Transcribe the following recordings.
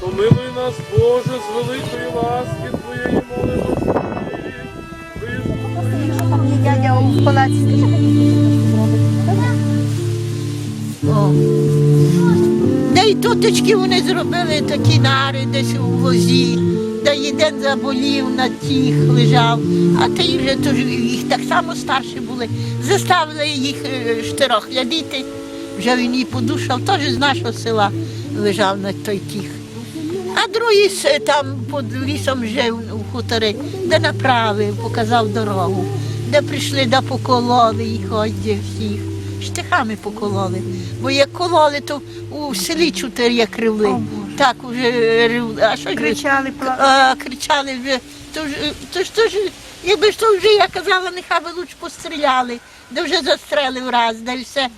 Помилуй нас, Боже, з великої ласки Твоєї молимо. Дядя у палаці. Де й туточки вони зробили такі нари десь у возі, де один заболів на тих лежав, а ті вже тож їх так само старші були. Заставили їх е, штирох глядіти. Вже він її подушав, теж з нашого села лежав на той тих. А другий там під лісом жив у хуторі, де направив, показав дорогу, де прийшли, де покололи їх ось всіх. Штихами покололи. Бо як кололи, то у селі чотири як ривли. Так уже рив. А що Кричали, а, кричали вже, то ж, то ж, то ж, якби ж то вже я казала, нехай би лучше постріляли, де вже застрелив раз, де все.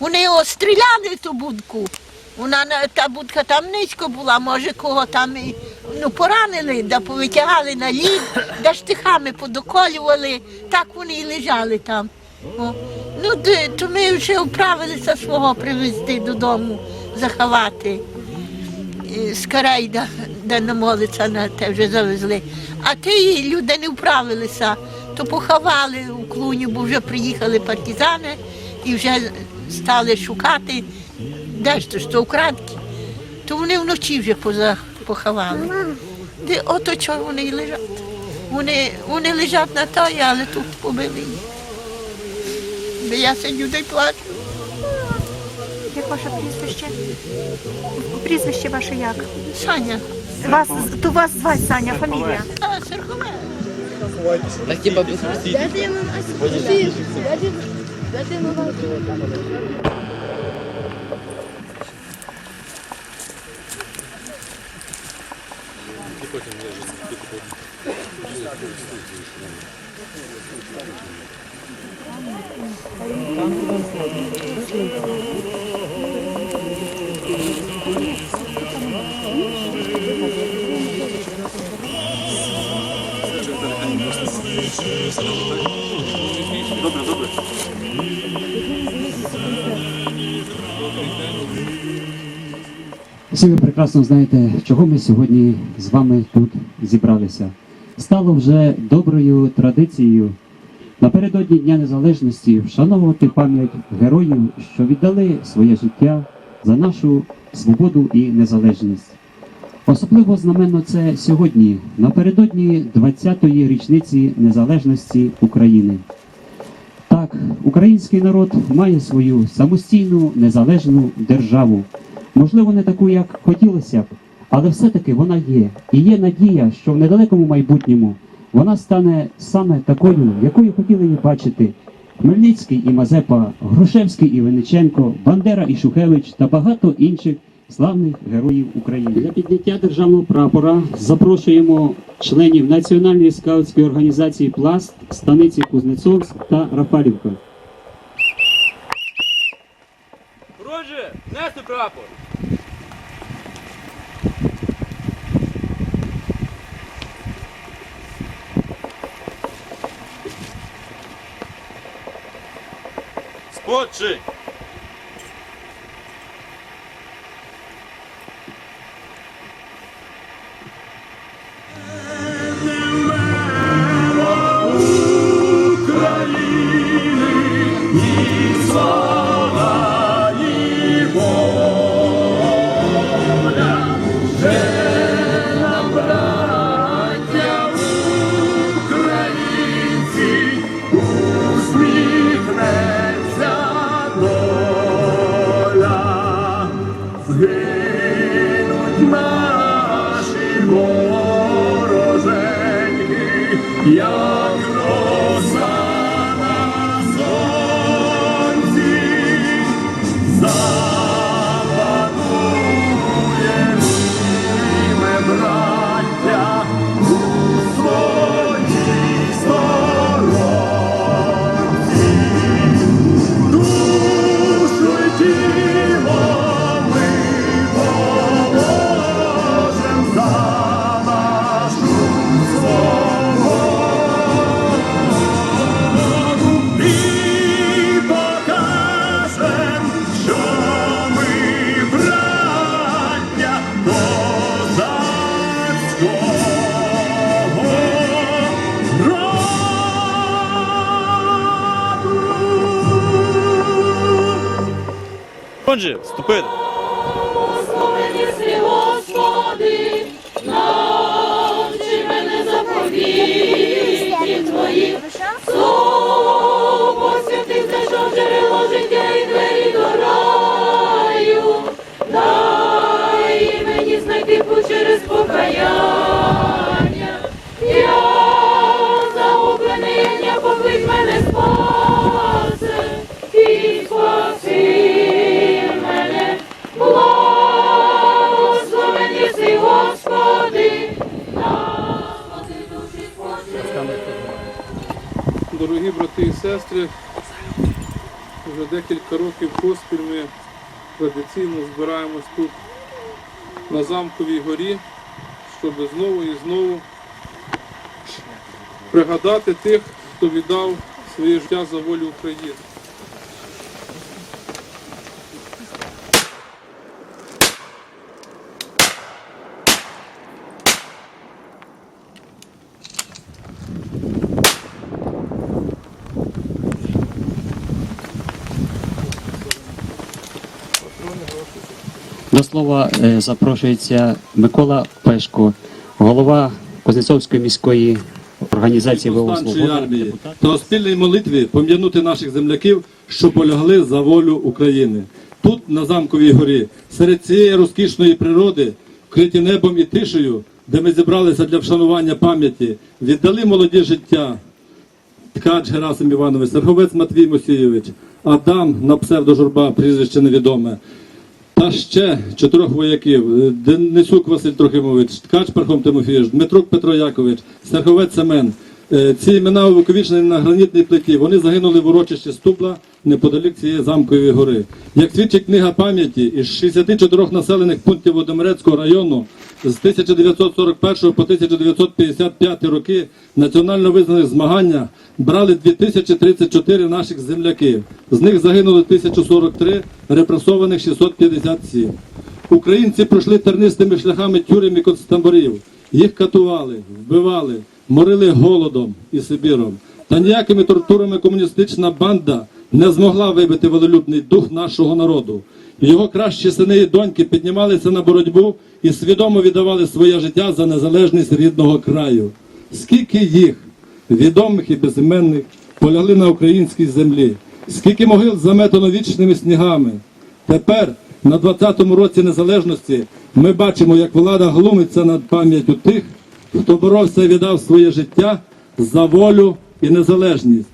Вони його стріляли ту будку. Вона та будка там низько була, може кого там і, ну, поранили, да повитягали на лід, да штихами подоколювали, так вони і лежали там. О. Ну, де- то ми вже вправилися свого привезти додому, заховати з Карайда, де намолиться на те вже завезли. А ті люди не вправилися, то поховали у клуні, бо вже приїхали партизани і вже стали шукати, де ж то ж то вкрадки. То вони вночі вже поза поховали. Де ото чого вони лежать. Вони, вони лежать на тої, але тут побили їх. Де я сидю й плачу. Як ваше прізвище? Прізвище ваше як? Саня, Вас, то вас звать Саня, фамілія. а, Сергове. Так типа без Добре, Всі ви прекрасно знаєте, чого ми сьогодні з вами тут зібралися. Стало вже доброю традицією напередодні Дня Незалежності вшановувати пам'ять героїв, що віддали своє життя за нашу свободу і незалежність. Особливо знаменно це сьогодні, напередодні 20-ї річниці незалежності України. Так, український народ має свою самостійну незалежну державу. Можливо, не таку, як хотілося б, але все-таки вона є. І є надія, що в недалекому майбутньому вона стане саме такою, якою хотіли її бачити Хмельницький і Мазепа, Грушевський і Винниченко, Бандера і Шухевич та багато інших славних героїв України. Для підняття державного прапора запрошуємо членів Національної скаутської організації Пласт, станиці Кузнецовськ та Рафалівка. Роже, нести прапор. Спочи! Отже, вступити. Сестри, вже декілька років поспіль ми традиційно збираємось тут на замковій горі, щоб знову і знову пригадати тих, хто віддав своє життя за волю України. До слова е, запрошується Микола Пешко, голова Кузнецовської міської організації армії та у спільній молитві пом'янути наших земляків, що полягли за волю України. Тут, на замковій горі, серед цієї розкішної природи, вкриті небом і тишею, де ми зібралися для вшанування пам'яті, віддали молоді життя. Ткач Герасим Іванович, Серговець Матвій Мосійович, Адам на псевдожурба, прізвище невідоме. Та ще чотирьох вояків: Денисук Василь Трохимович, Ткач Пархом Тимофійович, Дмитрук Петро Якович, Серховець Семен. Е, Ці імена увіковічені на гранітній плиті. Вони загинули в урочищі Стубла неподалік цієї замкової гори. Як свідчить книга пам'яті, із 64 населених пунктів Володимирецького району з 1941 по 1955 роки національно визнаних змагання брали 2034 наших земляків. З них загинули 1043, репресованих 657. Українці пройшли тернистими шляхами тюрем і концтаборів. Їх катували, вбивали, морили голодом і Сибіром. Та ніякими тортурами комуністична банда не змогла вибити волелюбний дух нашого народу. Його кращі сини і доньки піднімалися на боротьбу і свідомо віддавали своє життя за незалежність рідного краю. Скільки їх, відомих і безіменних, полягли на українській землі, скільки могил заметано вічними снігами. Тепер, на 20-му році незалежності, ми бачимо, як влада глумиться над пам'яттю тих, хто боровся і віддав своє життя за волю і незалежність.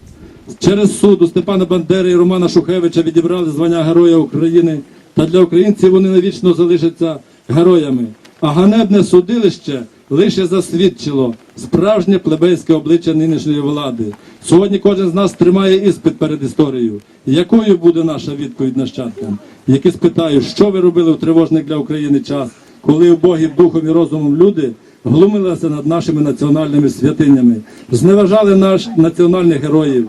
Через суд у Степана Бандери і Романа Шухевича відібрали звання Героя України, та для українців вони навічно залишаться героями. А ганебне судилище лише засвідчило справжнє плебейське обличчя нинішньої влади. Сьогодні кожен з нас тримає іспит перед історією. Якою буде наша відповідь нащадкам? Які спитають, що ви робили в тривожний для України час, коли убогі духом і розумом люди глумилися над нашими національними святинями, зневажали наш національних героїв,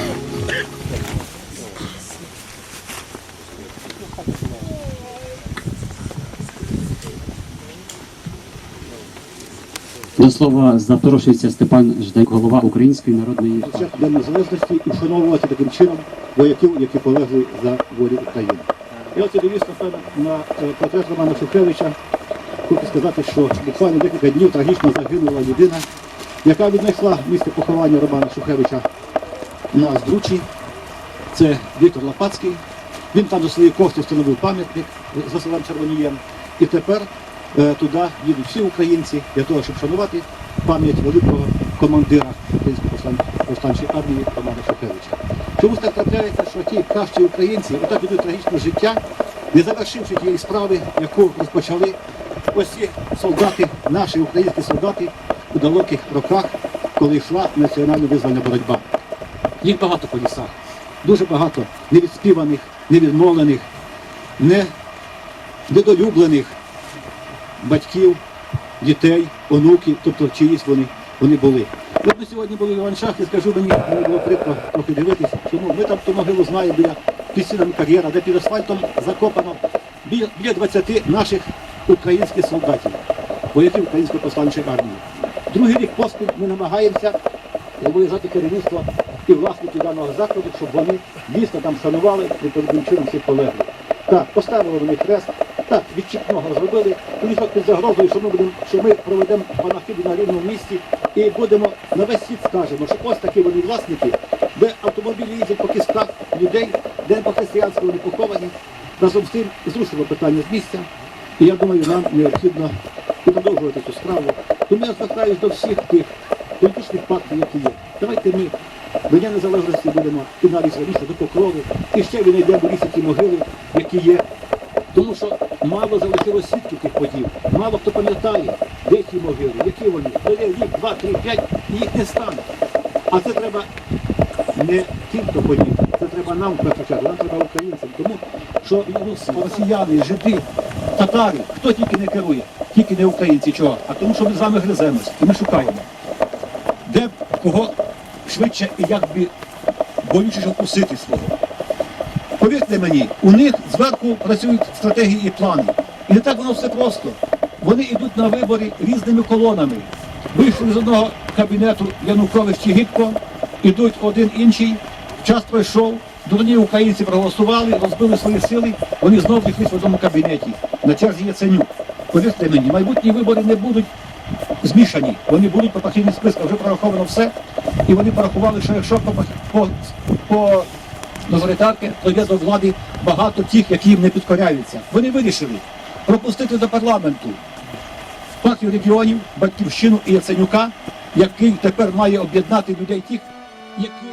До слова запрошується Степан Ждек, голова Української народної партії. День Незалежності і вшановувати таким чином вояків, які полегли за волю України. Я оце дивлюсь на е, портрет Романа Шухевича. Хочу сказати, що буквально декілька днів трагічно загинула людина, яка віднесла місце поховання Романа Шухевича на Здручі. це Віктор Лопацький. Він там за свої кошти встановив пам'ятник з Василем Червонієм. І тепер туди їдуть всі українці для того, щоб шанувати пам'ять великого командира української повстанчої армії Романа Шухевича. Чомусь так трапляється, що ті кращі українці отак ідуть трагічне життя, не завершивши тієї справи, яку розпочали ось ці солдати, наші українські солдати у далеких роках, коли йшла національно визвольна боротьба. Їх багато по лісах, дуже багато невідспіваних, невідмовлених, не недолюблених батьків, дітей, онуків, тобто чиїсь вони, вони були. От ми сьогодні були в Іваншах і скажу мені, мені було прикро трохи дивитися, чому ми там ту могилу знаємо біля під стінами кар'єра, де під асфальтом закопано біля, біля 20 наших українських солдатів, вояків Української повстанчої армії. Другий рік поспіль ми намагаємося зобов'язати керівництво і власників даного закладу, щоб вони дійсно там шанували відповідним чином всіх полеглих. Так, поставили вони хрест, так, відчіпного зробили, мішок під загрозою, що ми будемо, що ми проведемо панахиду на рівному місці і будемо на весь світ скажемо, що ось такі вони власники, де автомобілі їздять по кістках людей, де по християнськи вони поховані. Разом з тим зрушило питання з місця. І я думаю, нам необхідно продовжувати цю справу. Тому я звертаюся до всіх тих політичних партій, які є. Давайте ми до Дня Незалежності будемо і навіть раніше до покрови, і ще віднайдемо в лісі ті могили, які є. Тому що мало залишилось свідків тих подій. Мало хто пам'ятає, де ті могили, які вони. Пройде рік, два, три, п'ять, і їх не стане. А це треба не тим, хто подів, це треба нам чергу, нам треба українцям. Тому що росіяни, жиди, татари, хто тільки не керує, тільки не українці. Чого? А тому, що ми з вами гриземось, і ми шукаємо, де б кого швидше і як би болючіше вкусити свого. Повірте мені, у них зверху працюють стратегії і плани. І не так воно все просто. Вони йдуть на вибори різними колонами. Вийшли з одного кабінету Янукович чи Гідко, ідуть один інший, час пройшов, дурні українці проголосували, розбили свої сили, вони знову зійшлися в одному кабінеті. На черзі Яценюк. Повірте мені, майбутні вибори не будуть змішані. Вони будуть по партійним спискам, вже прораховано все. І вони порахували, що якщо по, по, по мажоритарки, то є до влади багато тих, які їм не підкоряються. Вони вирішили пропустити до парламенту партію регіонів, батьківщину і Яценюка, який тепер має об'єднати людей тих, які